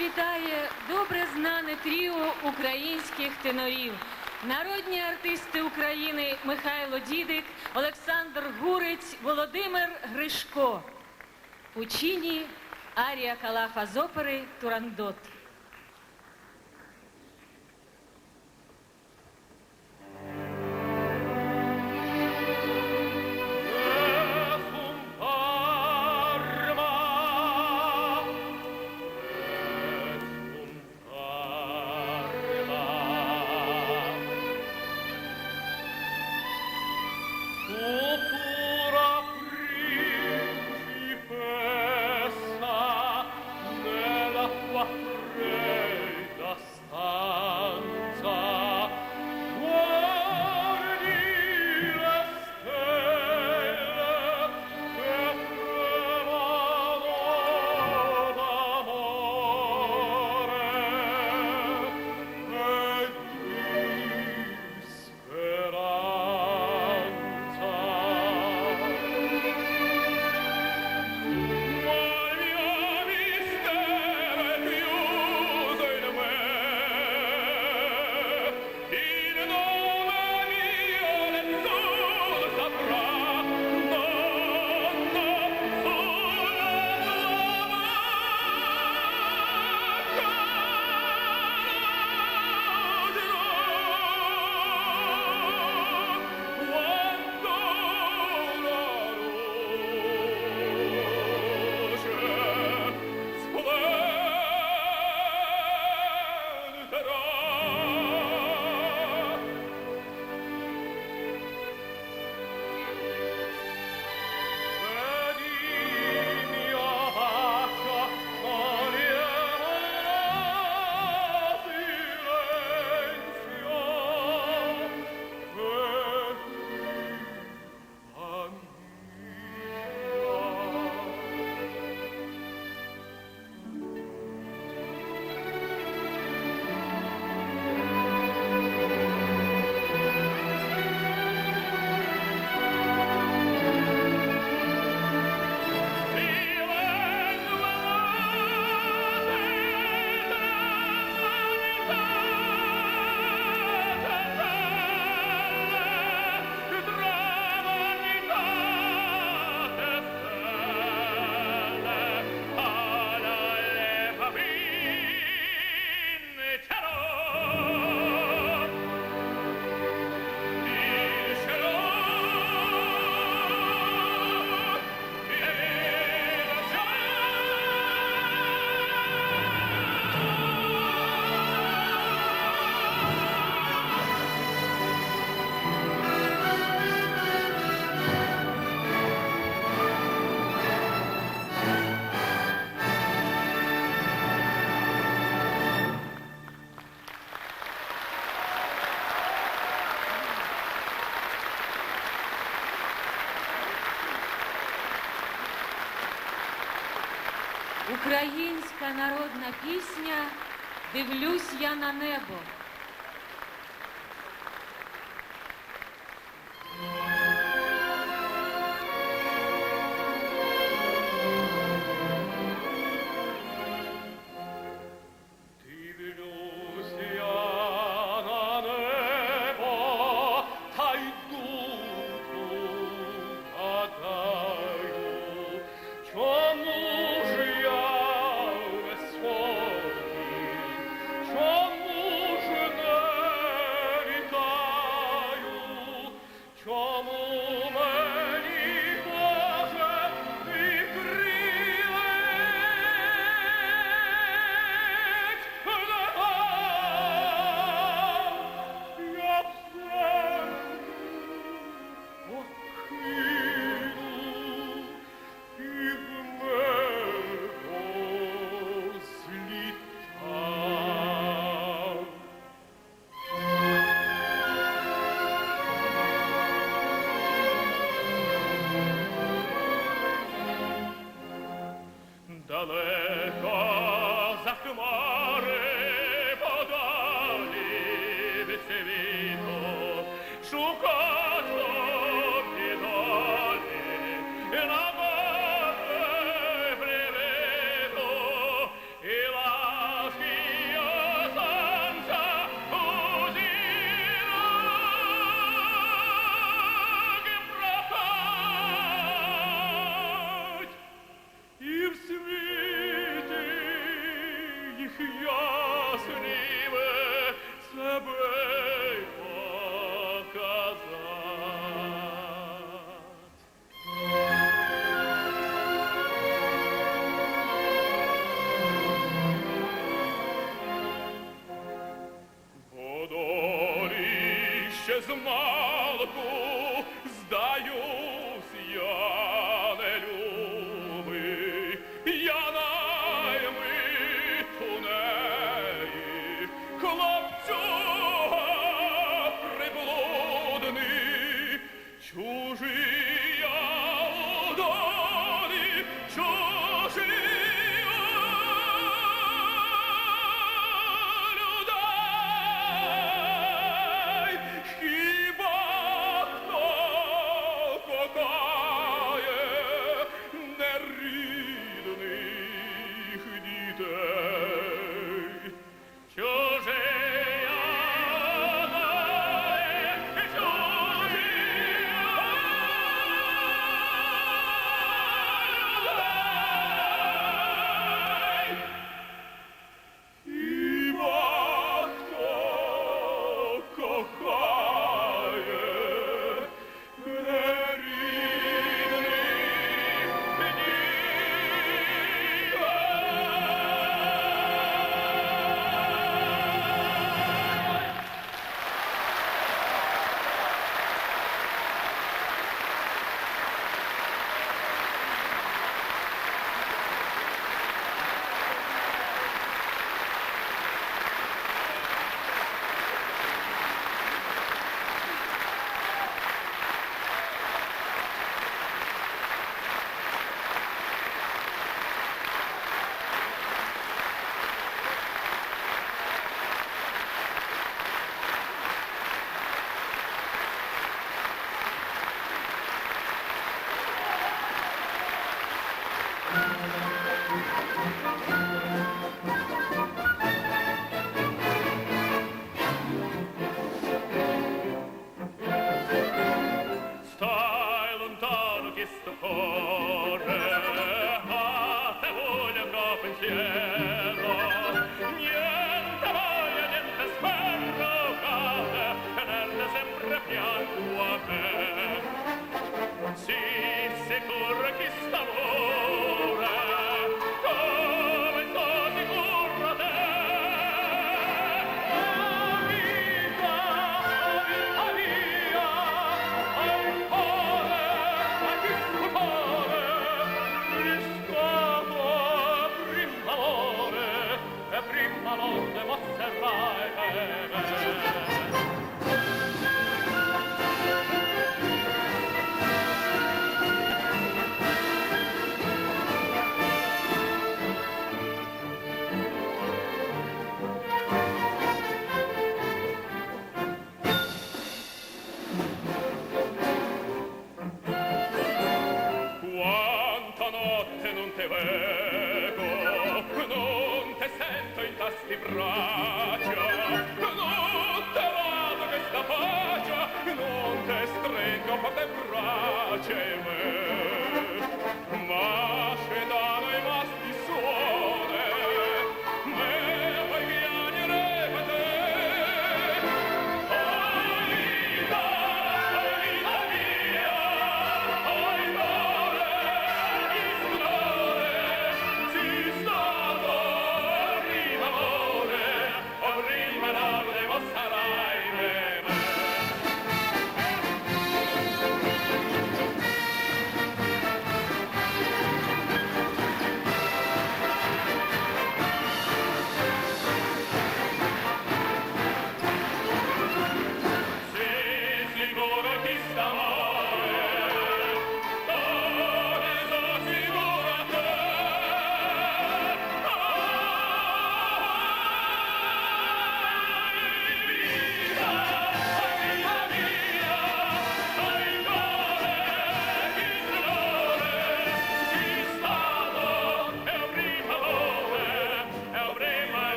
вітає добре знане тріо українських тенорів, народні артисти України Михайло Дідик, Олександр Гурець, Володимир Гришко, у Пучіні, Арія Калафа з опери Турандот. Українська народна пісня Дивлюсь я на небо.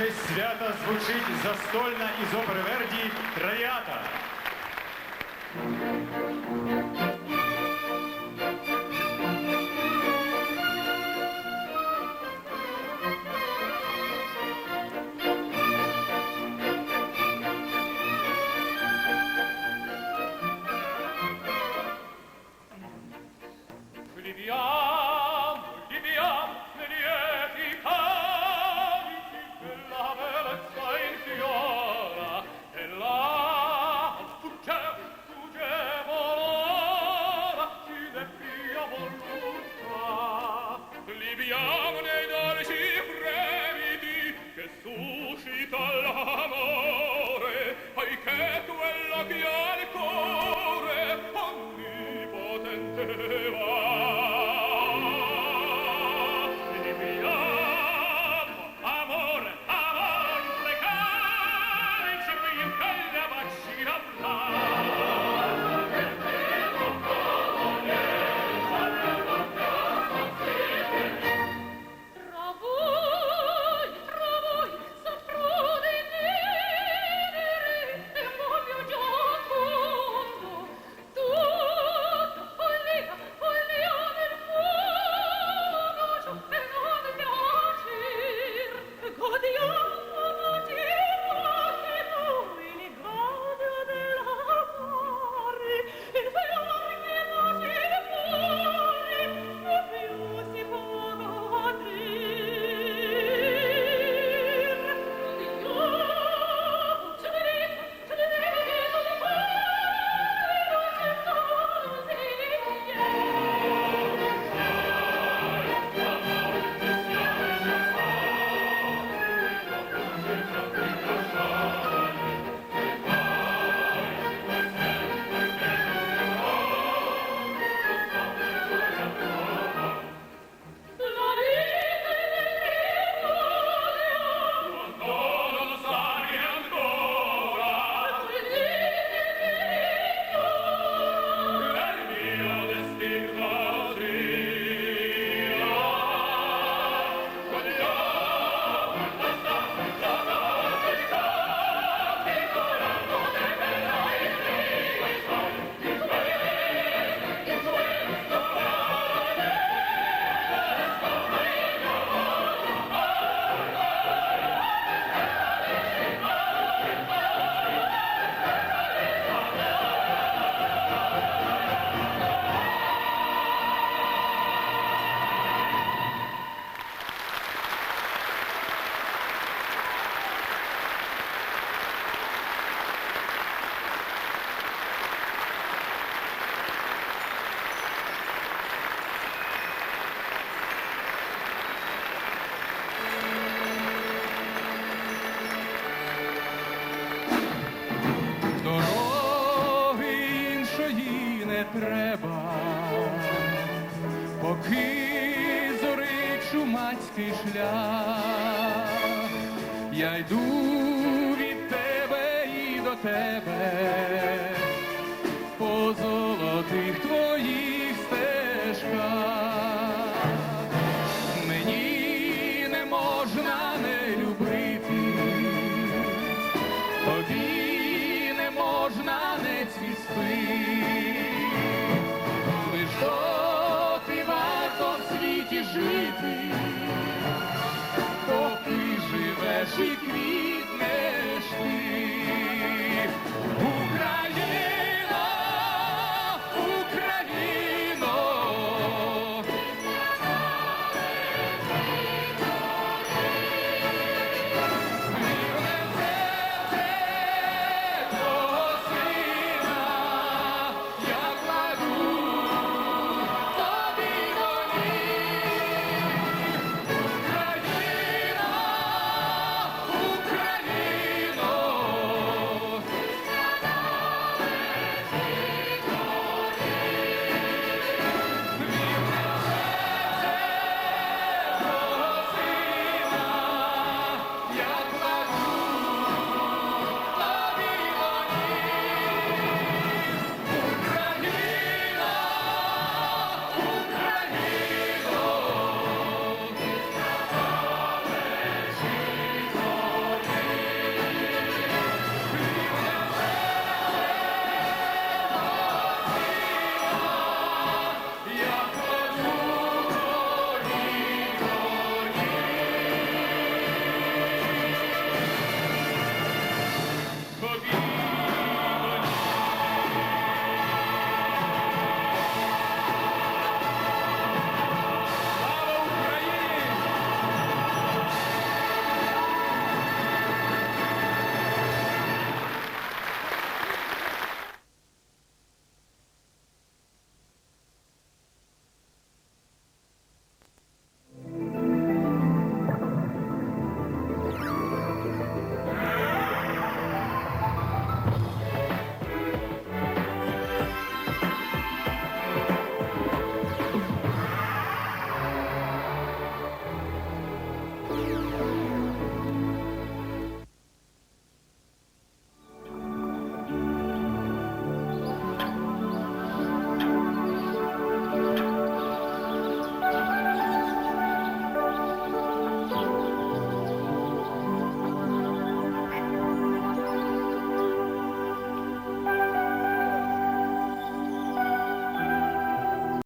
Честь свята звучить застольна із опери Верді Травіата.